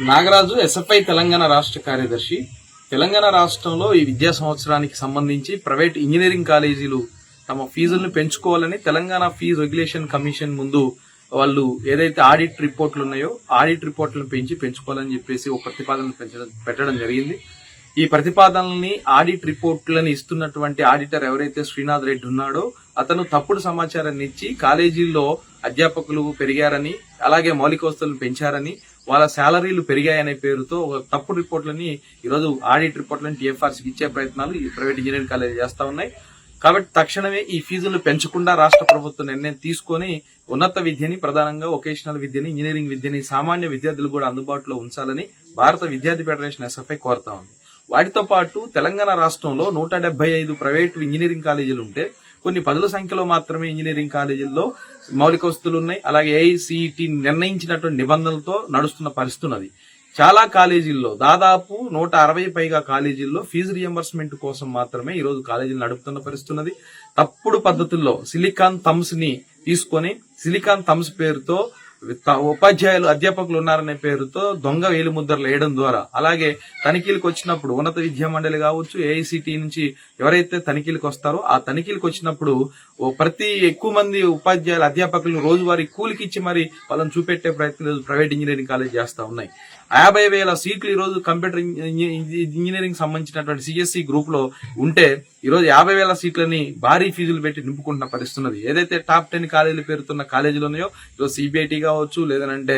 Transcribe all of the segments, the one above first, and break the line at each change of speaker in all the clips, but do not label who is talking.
Nagaraju SFI Telangana రాష్ట్ర కార్యదర్శి. తెలంగాణ రాష్ట్రంలో ఈ విద్యా సంవత్సరానికి సంబంధించి ప్రైవేట్ ఇంజనీరింగ్ కాలేజీలు తమ ఫీజులను పెంచుకోవాలని తెలంగాణ ఫీజు రెగ్యులేషన్ కమిషన్ ముందు వాళ్ళు ఏదైతే ఆడిట్ రిపోర్ట్లు ఉన్నాయో ఆడిట్ రిపోర్ట్లను పెంచి పెంచుకోవాలని చెప్పేసి ఒక ప్రతిపాదన పెంచడం పెట్టడం జరిగింది. ఈ ప్రతిపాదనల్ని ఆడిట్ రిపోర్ట్లను ఇస్తున్నటువంటి ఆడిటర్ ఎవరైతే శ్రీనాథ్ రెడ్డి ఉన్నాడో అతను తప్పుడు సమాచారాన్ని ఇచ్చి కాలేజీల్లో అధ్యాపకులు పెరిగారని అలాగే మౌలిక వస్తువులను పెంచారని వాళ్ళ శాలరీలు పెరిగాయనే పేరుతో ఒక తప్పుడు రిపోర్ట్లని ఈరోజు ఆడిట్ రిపోర్ట్లను టీఎఫ్ఆర్సీకి ఇచ్చే ప్రయత్నాలు ఈ ప్రైవేట్ ఇంజనీరింగ్ కాలేజీ చేస్తా ఉన్నాయి. కాబట్టి తక్షణమే ఈ ఫీజులు పెంచకుండా రాష్ట్ర ప్రభుత్వం నిర్ణయం తీసుకొని ఉన్నత విద్యని ప్రధానంగా వొకేషనల్ విద్యని ఇంజనీరింగ్ విద్యని సామాన్య విద్యార్థులు కూడా అందుబాటులో ఉంచాలని భారత విద్యార్థి ఫెడరేషన్ ఎస్ఎఫ్ఐ కోరుతా ఉంది. వాటితో పాటు తెలంగాణ రాష్ట్రంలో నూట డెబ్బై ఐదు ప్రైవేటు ఇంజనీరింగ్ కాలేజీలు ఉంటే కొన్ని పదుల సంఖ్యలో మాత్రమే ఇంజనీరింగ్ కాలేజీల్లో మౌలిక వస్తువులు ఉన్నాయి. అలాగే ఏఐసిటి నిర్ణయించినటువంటి నిబంధనలతో నడుస్తున్న పరిస్థితి ఉన్నది. చాలా కాలేజీల్లో దాదాపు నూట అరవై పైగా కాలేజీల్లో ఫీజు రియంబర్స్మెంట్ కోసం మాత్రమే ఈరోజు కాలేజీలు నడుపుతున్న పరిస్థితి ఉన్నది. తప్పుడు పద్ధతుల్లో సిలికాన్ థమ్స్ని తీసుకొని సిలికాన్ థమ్స్ పేరుతో ఉపాధ్యాయులు అధ్యాపకులు ఉన్నారనే పేరుతో దొంగ వేలు ముద్రలు వేయడం ద్వారా. అలాగే తనిఖీలకు వచ్చినప్పుడు ఉన్నత విద్యా మండలి కావచ్చు ఏఐసిటి నుంచి ఎవరైతే తనిఖీలకు వస్తారో ఆ తనిఖీలకు వచ్చినప్పుడు ఓ ప్రతి ఎక్కువ మంది ఉపాధ్యాయులు అధ్యాపకులను రోజువారీ కూలికి ఇచ్చి మరి వాళ్ళని చూపెట్టే ప్రయత్నం ప్రైవేట్ ఇంజనీరింగ్ కాలేజ్ చేస్తా ఉన్నాయి. యాభై వేల సీట్లు ఈ రోజు కంప్యూటర్ ఇంజనీరింగ్ సంబంధించినటువంటి సిఎస్సి గ్రూప్లో ఉంటే ఈ రోజు యాభై వేల సీట్లని భారీ ఫీజులు పెట్టి నింపుకుంటున్న పరిస్థితి ఉన్నది ఏదైతే టాప్ టెన్ కాలేజీలు పేరుతున్న కాలేజీలు ఉన్నాయో ఈరోజు సిబిఐటి కావచ్చు లేదంటే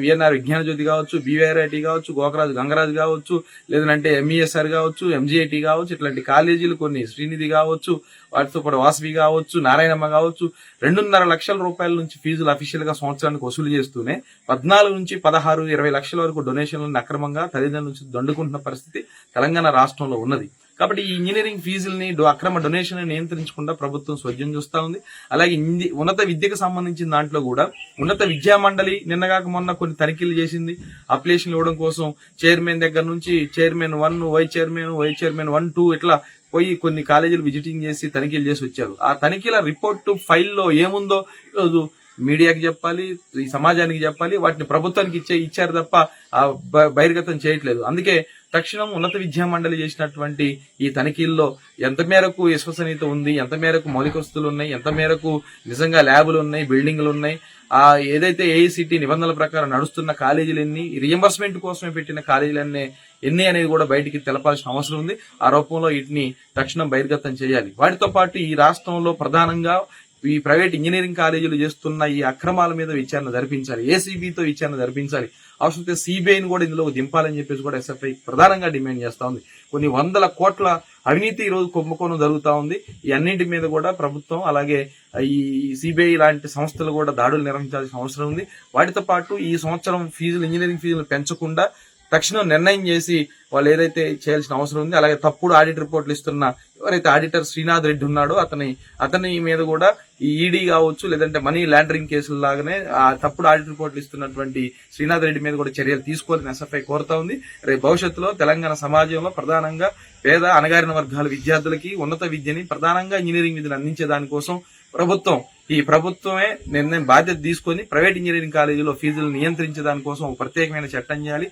విఎన్ఆర్ విజ్ఞాన జ్యోతి కావచ్చు బీవీఆర్ఐటి కావచ్చు గోకరాజు గంగరాజు కావచ్చు లేదంటే ఎంఈఎస్ఆర్ కావచ్చు ఎంజీఐటి కావచ్చు ఇట్లాంటి కాలేజీలు కొన్ని శ్రీనిధి కావచ్చు వాటితో పాటు వాసవి కావచ్చు నారాయణమ్మ కావచ్చు రెండున్నర లక్షల రూపాయల నుంచి ఫీజులు అఫీషియల్గా సంవత్సరానికి వసూలు చేస్తూనే పద్నాలుగు నుంచి పదహారు ఇరవై లక్షల లక్షల వరకు డొనేషన్లను అక్రమంగా తల్లిదండ్రుల నుంచి దండుకుంటున్న పరిస్థితి తెలంగాణ రాష్ట్రంలో ఉన్నది. కాబట్టి ఈ ఇంజనీరింగ్ ఫీజుల్ని అక్రమ డొనేషన్ నియంత్రించకుండా ప్రభుత్వం స్వజ్యం చూస్తూ ఉంది. అలాగే ఉన్నత విద్యకు సంబంధించిన దాంట్లో కూడా ఉన్నత విద్యా మండలి నిన్నగాక మొన్న కొన్ని తనిఖీలు చేసింది. అప్లికేషన్లు ఇవ్వడం కోసం చైర్మన్ దగ్గర నుంచి chairman one vice chairman vice chairman one two ఇట్లా పోయి కొన్ని కాలేజీలు విజిటింగ్ చేసి తనిఖీలు చేసి వచ్చారు. ఆ తనిఖీల రిపోర్టు ఫైల్లో ఏముందో ఈరోజు మీడియాకి చెప్పాలి ఈ సమాజానికి చెప్పాలి వాటిని ప్రభుత్వానికి ఇచ్చే ఇచ్చారు తప్ప ఆ బహిర్గతం చేయట్లేదు. అందుకే తక్షణం ఉన్నత విద్యా మండలి చేసినటువంటి ఈ తనిఖీల్లో ఎంత మేరకు విశ్వసనీయత ఉంది ఎంత మేరకు మౌలిక వస్తువులు ఉన్నాయి ఎంత మేరకు నిజంగా ల్యాబులు ఉన్నాయి బిల్డింగ్లు ఉన్నాయి ఆ ఏదైతే ఏఐసిటి నిబంధనల ప్రకారం నడుస్తున్న కాలేజీలు ఎన్ని రియంబర్స్మెంట్ కోసమే పెట్టిన కాలేజీలన్నీ ఎన్ని అనేది కూడా బయటికి తెలపాల్సిన అవసరం ఉంది. ఆ రూపంలో వీటిని తక్షణం బహిర్గతం చేయాలి. వాటితో పాటు ఈ రాష్ట్రంలో ప్రధానంగా ఈ ప్రైవేట్ ఇంజనీరింగ్ కాలేజీలు చేస్తున్న ఈ అక్రమాల మీద విచారణ జరిపించాలి. ఏసీబీతో విచారణ జరిపించాలి. అవసరమైతే సిబిఐని కూడా ఇందులో దింపాలని చెప్పేసి కూడా ఎస్ఎఫ్ఐ ప్రధానంగా డిమాండ్ చేస్తా ఉంది. కొన్ని వందల కోట్ల అవినీతి ఈరోజు రోజు కుంభకోణం జరుగుతూ ఉంది. ఈ అన్నింటి మీద కూడా ప్రభుత్వం అలాగే ఈ సిబిఐ లాంటి సంస్థలు కూడా దాడులు నిర్వహించాల్సిన అవసరం ఉంది. వాటితో పాటు ఈ సంవత్సరం ఫీజులు ఇంజనీరింగ్ ఫీజులు పెంచకుండా తక్షణం నిర్ణయం చేసి వాళ్ళు ఏదైతే చేయాల్సిన అవసరం ఉంది అలాగే తప్పుడు ఆడిట్ రిపోర్ట్లు ఇస్తున్న ఎవరైతే ఆడిటర్ శ్రీనాథ్ రెడ్డి ఉన్నాడో అతని అతని మీద కూడా ఈ ఈడీ కావచ్చు లేదంటే మనీ లాండరింగ్ కేసుల లాగానే ఆ తప్పుడు ఆడిట్ రిపోర్ట్లు ఇస్తున్నటువంటి శ్రీనాథ్ రెడ్డి మీద కూడా చర్యలు తీసుకోవాలని ఎస్ఎఫ్ఐ కోరుతా ఉంది. రేపు భవిష్యత్తులో తెలంగాణ సమాజంలో ప్రధానంగా పేద అణగారిన వర్గాల విద్యార్థులకి ఉన్నత విద్యని ప్రధానంగా ఇంజనీరింగ్ విద్యను అందించే దానికోసం ప్రభుత్వం ఈ ప్రభుత్వమే నిర్ణయం బాధ్యత తీసుకొని ప్రైవేట్ ఇంజనీరింగ్ కాలేజీలో ఫీజులు నియంత్రించే దానికోసం ఒక ప్రత్యేకమైన చట్టం చేయాలి.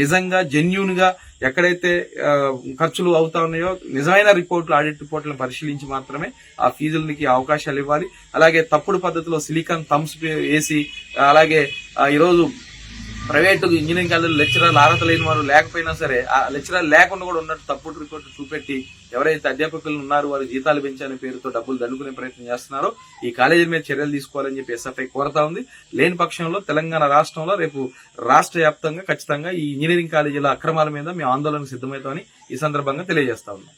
నిజంగా జెన్యున్గా ఎక్కడైతే ఖర్చులు అవుతా ఉన్నాయో నిజమైన రిపోర్ట్లు ఆడిట్ రిపోర్ట్లను పరిశీలించి మాత్రమే ఆ ఫీజులకి అవకాశాలు ఇవ్వాలి. అలాగే తప్పుడు పద్ధతిలో సిలికాన్ థమ్స్ వేసి అలాగే ఈరోజు ప్రైవేట్ ఇంజనీరింగ్ కాలేజ్ లెక్చరర్లు అర్హత లేని వారు లేకపోయినా సరే ఆ లెక్చరర్ లేకుండా కూడా ఉన్నట్టు తప్పుడు రిపోర్ట్ చూపెట్టి ఎవరైతే అధ్యాపకులు ఉన్నారో వారి జీతాలు పెంచని పేరుతో డబ్బులు దండుకునే ప్రయత్నం చేస్తున్నారో ఈ కాలేజీల మీద చర్యలు తీసుకోవాలని చెప్పి ఎస్ఎఫ్ఐ కోరుతా ఉంది. లేని పక్షంలో తెలంగాణ రాష్ట్రంలో రేపు రాష్ట్ర వ్యాప్తంగా ఖచ్చితంగా ఈ ఇంజనీరింగ్ కాలేజీల అక్రమాల మీద మేము ఆందోళనకు సిద్ధమవుతామని ఈ సందర్భంగా తెలియజేస్తా ఉన్నాం.